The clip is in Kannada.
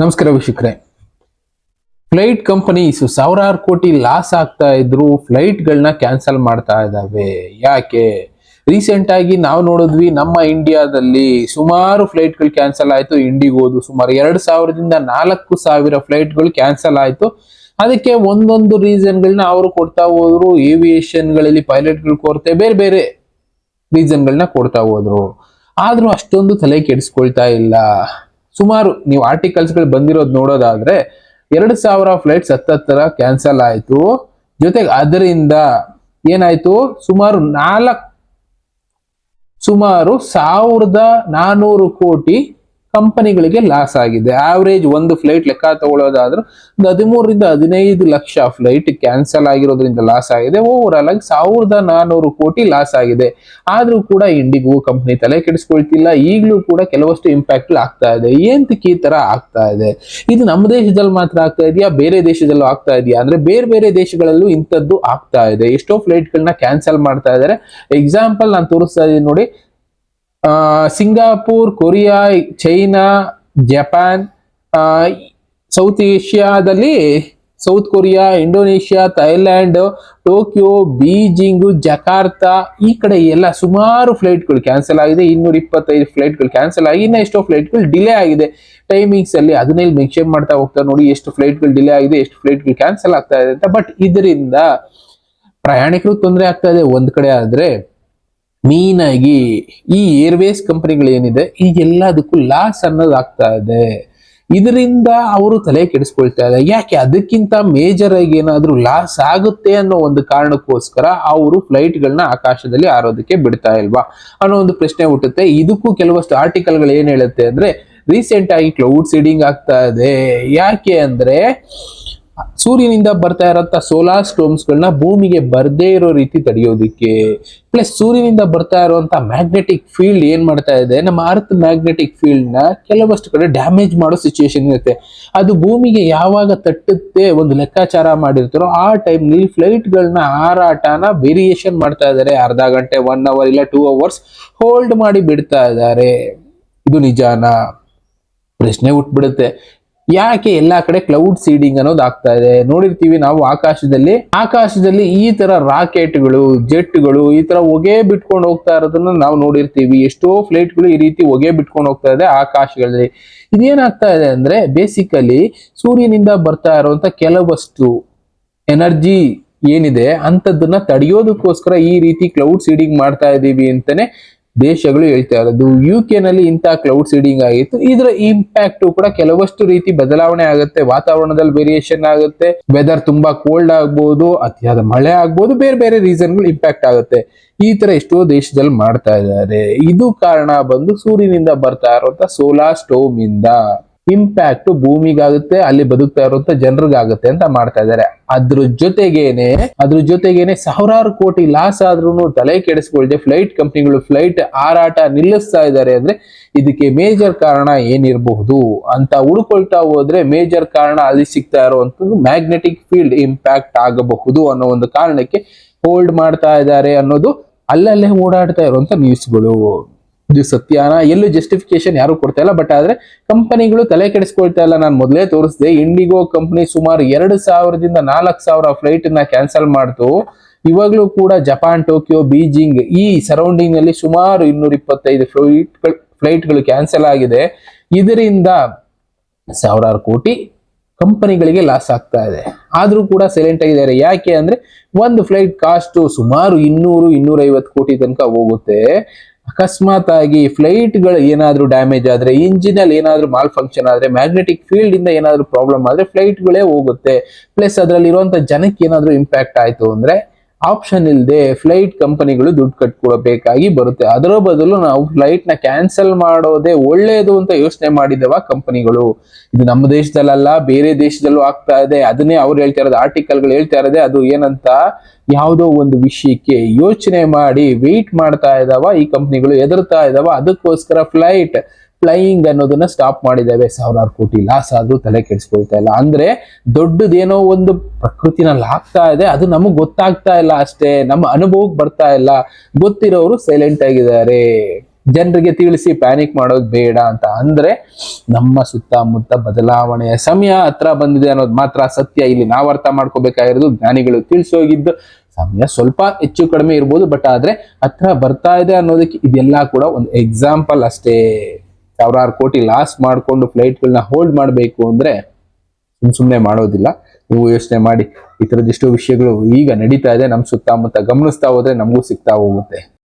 ನಮಸ್ಕಾರ ವೀಕ್ಷಕರೇ. ಫ್ಲೈಟ್ ಕಂಪನೀಸ್ ಸಾವಿರಾರು ಕೋಟಿ ಲಾಸ್ ಆಗ್ತಾ ಇದ್ರು ಫ್ಲೈಟ್ಗಳನ್ನ ಕ್ಯಾನ್ಸಲ್ ಮಾಡ್ತಾ ಇದ್ದಾವೆ. ಯಾಕೆ? ರೀಸೆಂಟ್ ಆಗಿ ನಾವು ನೋಡಿದ್ವಿ ನಮ್ಮ ಇಂಡಿಯಾದಲ್ಲಿ ಸುಮಾರು ಫ್ಲೈಟ್ಗಳು ಕ್ಯಾನ್ಸಲ್ ಆಯ್ತು. ಇಂಡಿಗೋದು ಸುಮಾರು ಎರಡು ಸಾವಿರದಿಂದ ನಾಲ್ಕು ಸಾವಿರ ಫ್ಲೈಟ್ಗಳು ಕ್ಯಾನ್ಸಲ್ ಆಯ್ತು. ಅದಕ್ಕೆ ಒಂದೊಂದು ರೀಸನ್ಗಳನ್ನ ಅವರು ಕೊಡ್ತಾ ಹೋದ್ರು. ಏವಿಯೇಷನ್ಗಳಲ್ಲಿ ಪೈಲಟ್ಗಳು ಕೊರತೆ, ಬೇರೆ ಬೇರೆ ರೀಸನ್ಗಳನ್ನ ಕೊಡ್ತಾ ಹೋದ್ರು. ಆದ್ರೂ ಅಷ್ಟೊಂದು ತಲೆ ಕೆಡಿಸ್ಕೊಳ್ತಾ ಇಲ್ಲ. ಸುಮಾರು ನೀವು ಆರ್ಟಿಕಲ್ಸ್ಗಳು ಬಂದಿರೋದು ನೋಡೋದಾದ್ರೆ ಎರಡು ಸಾವಿರ ಫ್ಲೈಟ್ಸ್ ಹತ್ತತ್ತರ ಕ್ಯಾನ್ಸಲ್ ಆಯಿತು. ಜೊತೆಗೆ ಅದರಿಂದ ಏನಾಯ್ತು? ಸುಮಾರು ನಾಲ್ಕು, ಸುಮಾರು ಸಾವಿರದ ನಾನೂರು ಕೋಟಿ ಕಂಪನಿಗಳಿಗೆ ಲಾಸ್ ಆಗಿದೆ. ಆವರೇಜ್ ಒಂದು ಫ್ಲೈಟ್ ಲೆಕ್ಕ ತಗೊಳ್ಳೋದಾದ್ರೂ ಒಂದು ಹದಿಮೂರರಿಂದ ಹದಿನೈದು ಲಕ್ಷ ಫ್ಲೈಟ್ ಕ್ಯಾನ್ಸಲ್ ಆಗಿರೋದ್ರಿಂದ ಲಾಸ್ ಆಗಿದೆ. ಓವರ್ ಆಲ್ ಆಗಿ ಸಾವಿರದ ನಾನೂರು ಕೋಟಿ ಲಾಸ್ ಆಗಿದೆ. ಆದರೂ ಕೂಡ ಇಂಡಿಗೂ ಕಂಪ್ನಿ ತಲೆ ಕೆಡಿಸ್ಕೊಳ್ತಿಲ್ಲ. ಈಗಲೂ ಕೂಡ ಕೆಲವಷ್ಟು ಇಂಪ್ಯಾಕ್ಟ್ ಆಗ್ತಾ ಇದೆ. ಏಂತಕ್ಕೆ ಈ ತರ ಆಗ್ತಾ ಇದೆ? ಇದು ನಮ್ಮ ದೇಶದಲ್ಲಿ ಮಾತ್ರ ಆಗ್ತಾ ಇದೆಯಾ? ಬೇರೆ ದೇಶದಲ್ಲೂ ಆಗ್ತಾ ಇದೆಯಾ? ಅಂದ್ರೆ ಬೇರೆ ಬೇರೆ ದೇಶಗಳಲ್ಲೂ ಇಂಥದ್ದು ಆಗ್ತಾ ಇದೆ. ಎಷ್ಟೋ ಫ್ಲೈಟ್ಗಳನ್ನ ಕ್ಯಾನ್ಸಲ್ ಮಾಡ್ತಾ ಇದ್ದಾರೆ ಎಕ್ಸಾಂಪಲ್ ನಾನು ತೋರಿಸ್ತಾ ಇದ್ದೀನಿ ನೋಡಿ. Singapore, Korea, China, Japan South ಏಷ್ಯಾದಲ್ಲಿ South Korea, Indonesia Thailand Tokyo, Beijing, Jakarta ಈ ಕಡೆ ಎಲ್ಲ ಸುಮಾರು ಫ್ಲೈಟ್ಗಳು ಕ್ಯಾನ್ಸಲ್ ಆಗಿದೆ. ಇನ್ನೂರ ಇಪ್ಪತ್ತೈದು ಫ್ಲೈಟ್ಗಳು ಕ್ಯಾನ್ಸಲ್ ಆಗಿ ಇನ್ನ ಎಷ್ಟೋ ಫ್ಲೈಟ್ಗಳು ಡಿಲೇ ಆಗಿದೆ. ಟೈಮಿಂಗ್ಸ್ ಅಲ್ಲಿ ಅದನ್ನೇ ಮೆನ್ಷನ್ ಮಾಡ್ತಾ ಹೋಗ್ತಾ ನೋಡಿ ಎಷ್ಟು ಫ್ಲೈಟ್ಗಳು ಡಿಲೇ ಆಗಿದೆ, ಎಷ್ಟು ಫ್ಲೈಟ್ಗಳು ಕ್ಯಾನ್ಸಲ್ ಆಗ್ತಾ ಇದೆ ಅಂತ. ಬಟ್ ಇದರಿಂದ ಪ್ರಯಾಣಿಕರು ತೊಂದರೆ ಆಗ್ತಾ ಇದೆ. ಒಂದ್ ಕಡೆ ಆದ್ರೆ ಮೀನ್ ಆಗಿ ಈ ಏರ್ವೇಸ್ ಕಂಪನಿಗಳು ಏನಿದೆ, ಈ ಎಲ್ಲದಕ್ಕೂ ಲಾಸ್ ಅನ್ನೋದು ಆಗ್ತಾ ಇದೆ. ಇದರಿಂದ ಅವರು ತಲೆ ಕೆಡಿಸ್ಕೊಳ್ತಾ ಇದೆ. ಯಾಕೆ ಅದಕ್ಕಿಂತ ಮೇಜರ್ ಆಗಿ ಏನಾದ್ರೂ ಲಾಸ್ ಆಗುತ್ತೆ ಅನ್ನೋ ಒಂದು ಕಾರಣಕ್ಕೋಸ್ಕರ ಅವರು ಫ್ಲೈಟ್ಗಳನ್ನ ಆಕಾಶದಲ್ಲಿ ಆರೋದಕ್ಕೆ ಬಿಡ್ತಾ ಇಲ್ವಾ ಅನ್ನೋ ಒಂದು ಪ್ರಶ್ನೆ ಹುಟ್ಟುತ್ತೆ. ಇದಕ್ಕೂ ಕೆಲವಷ್ಟು ಆರ್ಟಿಕಲ್ಗಳು ಏನು ಹೇಳುತ್ತೆ ಅಂದ್ರೆ ರೀಸೆಂಟ್ ಆಗಿ ಕ್ಲೌಡ್ ಸೀಡಿಂಗ್ ಆಗ್ತಾ ಇದೆ. ಯಾಕೆ ಅಂದ್ರೆ ಸೂರ್ಯನಿಂದ ಬರ್ತಾ ಇರೋಂಥ ಸೋಲಾರ್ ಸ್ಟೋಮ್ಸ್ಗಳನ್ನ ಭೂಮಿಗೆ ಬರ್ದೇ ಇರೋ ರೀತಿ ತಡೆಯೋದಿಕ್ಕೆ ಪ್ಲಸ್ ಸೂರ್ಯನಿಂದ ಬರ್ತಾ ಇರುವಂತಹ ಮ್ಯಾಗ್ನೆಟಿಕ್ ಫೀಲ್ಡ್ ಏನ್ ಮಾಡ್ತಾ ಇದೆ, ನಮ್ಮ ಅರ್ತ್ ಮ್ಯಾಗ್ನೆಟಿಕ್ ಫೀಲ್ಡ್ನ ಕೆಲವಷ್ಟು ಕಡೆ ಡ್ಯಾಮೇಜ್ ಮಾಡೋ ಸಿಚುಯೇಷನ್ ಇರುತ್ತೆ. ಅದು ಭೂಮಿಗೆ ಯಾವಾಗ ತಟ್ಟುತ್ತೆ ಒಂದು ಲೆಕ್ಕಾಚಾರ ಮಾಡಿರ್ತಾರೋ ಆ ಟೈಮ್ನಲ್ಲಿ ಫ್ಲೈಟ್ಗಳನ್ನ ಹಾರಾಟನ ವೇರಿಯೇಷನ್ ಮಾಡ್ತಾ ಇದ್ದಾರೆ ಅರ್ಧ ಗಂಟೆ ಒನ್ ಅವರ್ ಇಲ್ಲ ಟೂ ಅವರ್ಸ್ ಹೋಲ್ಡ್ ಮಾಡಿ ಬಿಡ್ತಾ ಇದ್ದಾರೆ ಇದು ನಿಜಾನಾ? ಪ್ರಶ್ನೆ ಹುಟ್ಬಿಡುತ್ತೆ. ಯಾಕೆ ಎಲ್ಲಾ ಕಡೆ ಕ್ಲೌಡ್ ಸೀಡಿಂಗ್ ಅನ್ನೋದು ಆಗ್ತಾ ಇದೆ? ನೋಡಿರ್ತೀವಿ ನಾವು ಆಕಾಶದಲ್ಲಿ. ಆಕಾಶದಲ್ಲಿ ಈ ತರ ರಾಕೆಟ್ಗಳು ಜೆಟ್ಗಳು ಈ ತರ ಹೊಗೆ ಬಿಟ್ಕೊಂಡು ಹೋಗ್ತಾ ಇರೋದನ್ನ ನಾವು ನೋಡಿರ್ತೀವಿ. ಎಷ್ಟೋ ಫ್ಲೈಟ್ಗಳು ಈ ರೀತಿ ಹೊಗೆ ಬಿಟ್ಕೊಂಡು ಹೋಗ್ತಾ ಇದೆ ಆಕಾಶಗಳಲ್ಲಿ. ಇದೇನಾಗ್ತಾ ಇದೆ ಅಂದ್ರೆ ಬೇಸಿಕಲಿ ಸೂರ್ಯನಿಂದ ಬರ್ತಾ ಇರುವಂತ ಕೆಲವಷ್ಟು ಎನರ್ಜಿ ಏನಿದೆ ಅಂತದನ್ನ ತಡೆಯೋದಕ್ಕೋಸ್ಕರ ಈ ರೀತಿ ಕ್ಲೌಡ್ ಸೀಡಿಂಗ್ ಮಾಡ್ತಾ ಇದ್ದೀವಿ ಅಂತಾನೆ ದೇಶಗಳು ಹೇಳ್ತಾ ಇರೋದು ಯು ಕೆ ನಲ್ಲಿ ಇಂಥ ಕ್ಲೌಡ್ ಸೀಡಿಂಗ್ ಆಗಿತ್ತು. ಇದರ ಇಂಪ್ಯಾಕ್ಟ್ ಕೂಡ ಕೆಲವಷ್ಟು ರೀತಿ ಬದಲಾವಣೆ ಆಗುತ್ತೆ. ವಾತಾವರಣದಲ್ಲಿ ವೇರಿಯೇಷನ್ ಆಗುತ್ತೆ. ವೆದರ್ ತುಂಬಾ ಕೋಲ್ಡ್ ಆಗ್ಬೋದು, ಅತಿಯಾದ ಮಳೆ ಆಗ್ಬೋದು, ಬೇರೆ ಬೇರೆ ರೀಸನ್ಗಳು ಇಂಪ್ಯಾಕ್ಟ್ ಆಗುತ್ತೆ. ಈ ತರ ಎಷ್ಟೋ ದೇಶದಲ್ಲಿ ಮಾಡ್ತಾ ಇದ್ದಾರೆ. ಇದು ಕಾರಣ ಬಂದು ಸೂರ್ಯನಿಂದ ಬರ್ತಾ ಇರುವಂತ ಸೋಲಾರ್ ಸ್ಟೋಮ್ ಇಂದ. ಇಂಪ್ಯಾಕ್ಟ್ ಭೂಮಿಗಾಗುತ್ತೆ, ಅಲ್ಲಿ ಬದುಕ್ತಾ ಇರುವಂತ ಜನರಿಗಾಗುತ್ತೆ ಅಂತ ಮಾಡ್ತಾ ಇದ್ದಾರೆ. ಅದ್ರ ಜೊತೆಗೇನೆ ಅದ್ರ ಜೊತೆಗೇನೆ ಸಾವಿರಾರು ಕೋಟಿ ಲಾಸ್ ಆದ್ರೂ ತಲೆ ಕೆಡಿಸ್ಕೊಳ್ದೆ ಫ್ಲೈಟ್ ಕಂಪ್ನಿಗಳು ಫ್ಲೈಟ್ ಹಾರಾಟ ನಿಲ್ಲಿಸ್ತಾ ಇದ್ದಾರೆ ಅಂದ್ರೆ ಇದಕ್ಕೆ ಮೇಜರ್ ಕಾರಣ ಏನಿರಬಹುದು ಅಂತ ಹುಡುಕೊಳ್ತಾ ಹೋದ್ರೆ ಮೇಜರ್ ಕಾರಣ ಅಲ್ಲಿ ಸಿಗ್ತಾ ಇರುವಂತದ್ದು ಮ್ಯಾಗ್ನೆಟಿಕ್ ಫೀಲ್ಡ್ ಇಂಪ್ಯಾಕ್ಟ್ ಆಗಬಹುದು ಅನ್ನೋ ಒಂದು ಕಾರಣಕ್ಕೆ ಹೋಲ್ಡ್ ಮಾಡ್ತಾ ಇದ್ದಾರೆ ಅನ್ನೋದು ಅಲ್ಲಲ್ಲೇ ಓಡಾಡ್ತಾ ಇರುವಂತ ನ್ಯೂಸ್ಗಳು ಇದು ಸತ್ಯಾನ? ಎಲ್ಲೂ ಜಸ್ಟಿಫಿಕೇಶನ್ ಯಾರು ಕೊಡ್ತಾ ಇಲ್ಲ ಬಟ್ ಆದ್ರೆ ಕಂಪನಿಗಳು ತಲೆ ಕೆಡಿಸ್ಕೊಳ್ತಾ ಇಲ್ಲ. ನಾನು ಮೊದಲೇ ತೋರಿಸಿದೆ ಇಂಡಿಗೋ ಕಂಪನಿ ಸುಮಾರು ಎರಡು ಸಾವಿರದಿಂದ ನಾಲ್ಕು ಸಾವಿರ ಫ್ಲೈಟ್ನ ಕ್ಯಾನ್ಸಲ್ ಮಾಡ್ತು. ಇವಾಗಲೂ ಕೂಡ ಜಪಾನ್ ಟೋಕಿಯೋ ಬೀಜಿಂಗ್ ಈ ಸರೌಂಡಿಂಗ್ನಲ್ಲಿ ಸುಮಾರು ಇನ್ನೂರ ಇಪ್ಪತ್ತೈದು ಫ್ಲೈಟ್ ಫ್ಲೈಟ್ಗಳು ಕ್ಯಾನ್ಸಲ್ ಆಗಿದೆ. ಇದರಿಂದ ಸಾವಿರಾರು ಕೋಟಿ ಕಂಪನಿಗಳಿಗೆ ಲಾಸ್ ಆಗ್ತಾ ಇದೆ. ಆದ್ರೂ ಕೂಡ ಸೈಲೆಂಟ್ ಆಗಿದ್ದಾರೆ. ಯಾಕೆ ಅಂದ್ರೆ, ಒಂದು ಫ್ಲೈಟ್ ಕಾಸ್ಟ್ ಸುಮಾರು ಇನ್ನೂರು ಇನ್ನೂರ ಐವತ್ತು ಕೋಟಿ ತನಕ ಹೋಗುತ್ತೆ. ಅಕಸ್ಮಾತ್ ಆಗಿ ಫ್ಲೈಟ್ಗಳು ಏನಾದರೂ ಡ್ಯಾಮೇಜ್ ಆದ್ರೆ ಇಂಜಿನ್ ಅಲ್ಲಿ ಏನಾದ್ರೂ ಮಾಲ್ ಫಂಕ್ಷನ್ ಆದ್ರೆ ಮ್ಯಾಗ್ನೆಟಿಕ್ ಫೀಲ್ಡ್ ಇಂದ ಏನಾದ್ರೂ ಪ್ರಾಬ್ಲಮ್ ಆದ್ರೆ, ಫ್ಲೈಟ್ಗಳೇ ಹೋಗುತ್ತೆ. ಪ್ಲಸ್ ಅದರಲ್ಲಿ ಇರುವಂತ ಜನಕ್ಕೆ ಏನಾದರೂ ಇಂಪ್ಯಾಕ್ಟ್ ಆಯ್ತು ಅಂದ್ರೆ ಆಪ್ಷನ್ ಇಲ್ಲದೆ ಫ್ಲೈಟ್ ಕಂಪನಿಗಳು ದುಡ್ಡು ಕಟ್ಕೊಳ್ಬೇಕಾಗಿ ಬರುತ್ತೆ. ಅದರ ಬದಲು ನಾವು ಫ್ಲೈಟ್ನ ಕ್ಯಾನ್ಸಲ್ ಮಾಡೋದೇ ಒಳ್ಳೆಯದು ಅಂತ ಯೋಚನೆ ಮಾಡಿದವ ಕಂಪನಿಗಳು ಇದು ನಮ್ಮ ದೇಶದಲ್ಲಲ್ಲ, ಬೇರೆ ದೇಶದಲ್ಲೂ ಆಗ್ತಾ ಇದೆ. ಅದನ್ನೇ ಅವ್ರು ಹೇಳ್ತಾ ಇರೋದು ಆರ್ಟಿಕಲ್ಗಳು ಹೇಳ್ತಾ ಇರೋದೇ ಅದು ಏನಂತ ಯಾವುದೋ ಒಂದು ವಿಷಯಕ್ಕೆ ಯೋಚನೆ ಮಾಡಿ ವೆಯ್ಟ್ ಮಾಡ್ತಾ ಇದಾವ ಈ ಕಂಪ್ನಿಗಳು ಎದುರ್ತಾ ಇದಾವ. ಅದಕ್ಕೋಸ್ಕರ ಫ್ಲೈಟ್ ಫ್ಲೈಯಿಂಗ್ ಅನ್ನೋದನ್ನ ಸ್ಟಾಪ್ ಮಾಡಿದ್ದೇವೆ. ಸಾವಿರಾರು ಕೋಟಿ ಲಾಸ್ ಆದ್ರೂ ತಲೆ ಕೆಡಿಸ್ಕೊಳ್ತಾ ಇಲ್ಲ. ಅಂದ್ರೆ ದೊಡ್ಡದೇನೋ ಒಂದು ಪ್ರಕೃತಿನಲ್ಲಿ ಆಗ್ತಾ ಇದೆ. ಅದು ನಮಗ್ ಗೊತ್ತಾಗ್ತಾ ಇಲ್ಲ ಅಷ್ಟೇ. ನಮ್ಮ ಅನುಭವಕ್ಕೆ ಬರ್ತಾ ಇಲ್ಲ. ಗೊತ್ತಿರೋರು ಸೈಲೆಂಟ್ ಆಗಿದ್ದಾರೆ. ಜನರಿಗೆ ತಿಳಿಸಿ ಪ್ಯಾನಿಕ್ ಮಾಡೋದು ಬೇಡ ಅಂತ. ಅಂದ್ರೆ ನಮ್ಮ ಸುತ್ತಮುತ್ತ ಬದಲಾವಣೆಯ ಸಮಯ ಹತ್ರ ಬಂದಿದೆ ಅನ್ನೋದು ಮಾತ್ರ ಸತ್ಯ. ಇಲ್ಲಿ ನಾವು ಅರ್ಥ ಮಾಡ್ಕೋಬೇಕಾಗಿರೋದು ಜ್ಞಾನಿಗಳು ತಿಳಿಸೋಗಿದ್ದು ಸಮಯ ಸ್ವಲ್ಪ ಹೆಚ್ಚು ಕಡಿಮೆ ಇರ್ಬೋದು ಬಟ್ ಆದ್ರೆ ಹತ್ರ ಬರ್ತಾ ಇದೆ ಅನ್ನೋದಕ್ಕೆ ಇದೆಲ್ಲ ಕೂಡ ಒಂದು ಎಕ್ಸಾಂಪಲ್ ಅಷ್ಟೇ. ಸಾವಿರಾರು ಕೋಟಿ ಲಾಸ್ ಮಾಡಿಕೊಂಡು ಫ್ಲೈಟ್ಗಳನ್ನ ಹೋಲ್ಡ್ ಮಾಡಬೇಕು ಅಂದ್ರೆ ಸುಮ್ ಸುಮ್ಮನೆ ಮಾಡೋದಿಲ್ಲ. ನೀವು ಯೋಚನೆ ಮಾಡಿ ಈ ಥರದಿಷ್ಟು ವಿಷಯಗಳು ಈಗ ನಡೀತಾ ಇದೆ. ನಮ್ಮ ಸುತ್ತಮುತ್ತ ಗಮನಿಸ್ತಾ ಹೋದ್ರೆ ನಮಗೂ ಸಿಗ್ತಾ ಹೋಗುತ್ತೆ.